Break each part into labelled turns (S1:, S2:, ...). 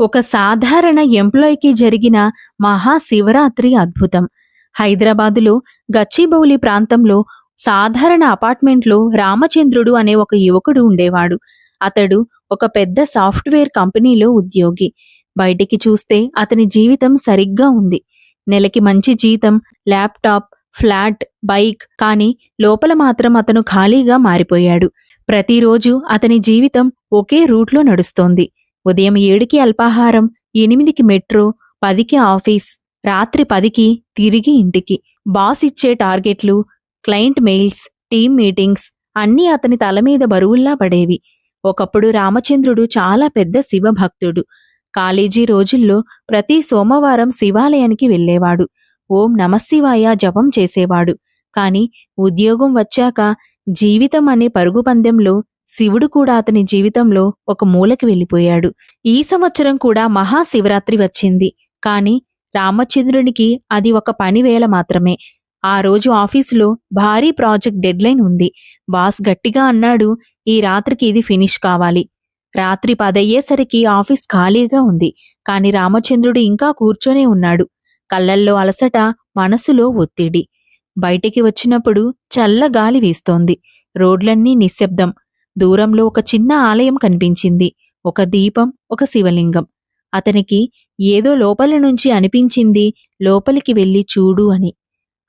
S1: ఒక సాధారణ ఎంప్లాయీకి జరిగిన మహాశివరాత్రి అద్భుతం. హైదరాబాదులో గచ్చిబౌలి ప్రాంతంలో సాధారణ అపార్ట్మెంట్లో రామచంద్రుడు అనే ఒక యువకుడు ఉండేవాడు. అతడు ఒక పెద్ద సాఫ్ట్వేర్ కంపెనీలో ఉద్యోగి. బయటికి చూస్తే అతని జీవితం సరిగ్గా ఉంది. నెలకి మంచి జీతం ల్యాప్టాప్ ఫ్లాట్ బైక్ కానీ లోపల మాత్రం అతను ఖాళీగా మారిపోయాడు. ప్రతిరోజు అతని జీవితం ఒకే రూట్లో నడుస్తోంది. ఉదయం ఏడుకి అల్పాహారం ఎనిమిదికి మెట్రో పదికి ఆఫీస్ రాత్రి పదికి తిరిగి ఇంటికి. బాస్ ఇచ్చే టార్గెట్లు క్లయింట్ మెయిల్స్ టీమ్ మీటింగ్స్ అన్నీ అతని తల మీద బరువుల్లా పడేవి. ఒకప్పుడు రామచంద్రుడు చాలా పెద్ద శివభక్తుడు. కాలేజీ రోజుల్లో ప్రతి సోమవారం శివాలయానికి వెళ్ళేవాడు. ఓం నమశివాయ జపం చేసేవాడు. కాని ఉద్యోగం వచ్చాక జీవితం అనే పరుగు పందెంలో శివుడు కూడా అతని జీవితంలో ఒక మూలకి వెళ్ళిపోయాడు. ఈ సంవత్సరం కూడా మహాశివరాత్రి వచ్చింది. కాని రామచంద్రునికి అది ఒక పనివేళ మాత్రమే. ఆ రోజు ఆఫీసులో భారీ ప్రాజెక్ట్ డెడ్లైన్ ఉంది. బాస్ గట్టిగా అన్నాడు ఈ రాత్రికి ఇది ఫినిష్ కావాలి. రాత్రి పదయ్యేసరికి ఆఫీస్ ఖాళీగా ఉంది. కాని రామచంద్రుడు ఇంకా కూర్చొనే ఉన్నాడు. కళ్ళల్లో అలసట మనసులో ఒత్తిడి. బయటికి వచ్చినప్పుడు చల్ల గాలి వీస్తోంది. రోడ్లన్నీ నిశ్శబ్దం. దూరంలో ఒక చిన్న ఆలయం కనిపించింది. ఒక దీపం ఒక శివలింగం. అతనికి ఏదో లోపల నుంచి అనిపించింది. లోపలికి వెళ్ళి చూడు అని.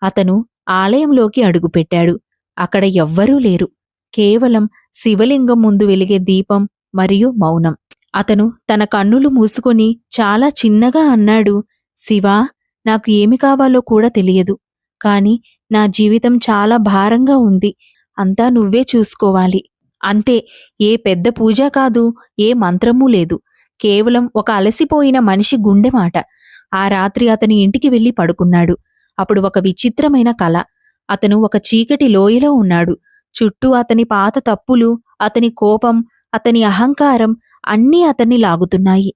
S1: అతను ఆలయంలోకి అడుగుపెట్టాడు. అక్కడ ఎవ్వరూ లేరు. కేవలం శివలింగం ముందు వెలిగే దీపం మరియు మౌనం. అతను తన కన్నులు మూసుకొని చాలా చిన్నగా అన్నాడు శివా నాకు ఏమి కావాలో కూడా తెలియదు. కాని నా జీవితం చాలా భారంగా ఉంది. అంతా నువ్వే చూసుకోవాలి. అంతే ఏ పెద్ద పూజ కాదు ఏ మంత్రమూ లేదు. కేవలం ఒక అలసిపోయిన మనిషి గుండె మాట. ఆ రాత్రి అతని ఇంటికి వెళ్ళి పడుకున్నాడు. అప్పుడు ఒక విచిత్రమైన కల. అతను ఒక చీకటి లోయలో ఉన్నాడు. చుట్టూ అతని పాత తప్పులు అతని కోపం అతని అహంకారం అన్నీ అతన్ని లాగుతున్నాయి.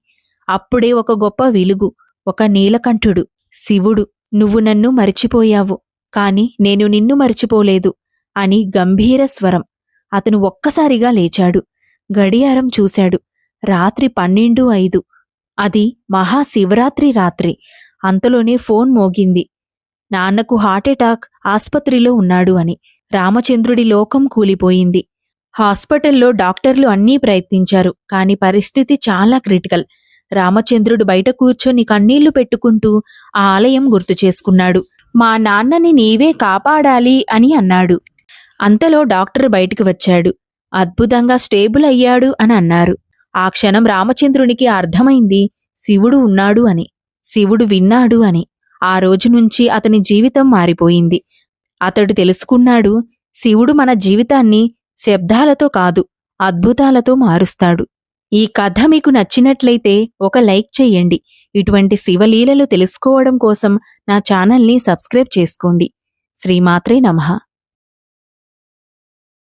S1: అప్పుడే ఒక గొప్ప వెలుగు ఒక నీలకంఠుడు. శివుడు నువ్వు నన్ను మరిచిపోయావు. కాని నేను నిన్ను మరిచిపోలేదు అని గంభీర స్వరం. అతను ఒక్కసారిగా లేచాడు. గడియారం చూశాడు. రాత్రి పన్నెండు ఐదు. అది మహాశివరాత్రి రాత్రి. అంతలోనే ఫోన్ మోగింది. నాన్నకు హార్ట్అటాక్ ఆస్పత్రిలో ఉన్నాడు అని. రామచంద్రుడి లోకం కూలిపోయింది. హాస్పిటల్లో డాక్టర్లు అన్నీ ప్రయత్నించారు కాని పరిస్థితి చాలా క్రిటికల్. రామచంద్రుడు బయట కూర్చొని కన్నీళ్ళు పెట్టుకుంటూ ఆ ఆలయం గుర్తు చేసుకున్నాడు. మా నాన్నని నీవే కాపాడాలి అని అన్నాడు. అంతలో డాక్టర్ బయటికి వచ్చాడు. అద్భుతంగా స్టేబుల్ అయ్యాడు అని అన్నారు. ఆ క్షణం రామచంద్రునికి అర్థమైంది శివుడు ఉన్నాడు అని. శివుడు విన్నాడు అని. ఆ రోజు నుంచి అతని జీవితం మారిపోయింది. అతడు తెలుసుకున్నాడు శివుడు మన జీవితాన్ని శబ్దాలతో కాదు అద్భుతాలతో మారుస్తాడు. ఈ కథ మీకు నచ్చినట్లయితే ఒక లైక్ చేయండి. ఇటువంటి శివలీలలు తెలుసుకోవడం కోసం నా ఛానల్ని సబ్స్క్రైబ్ చేసుకోండి. శ్రీమాత్రే నమః.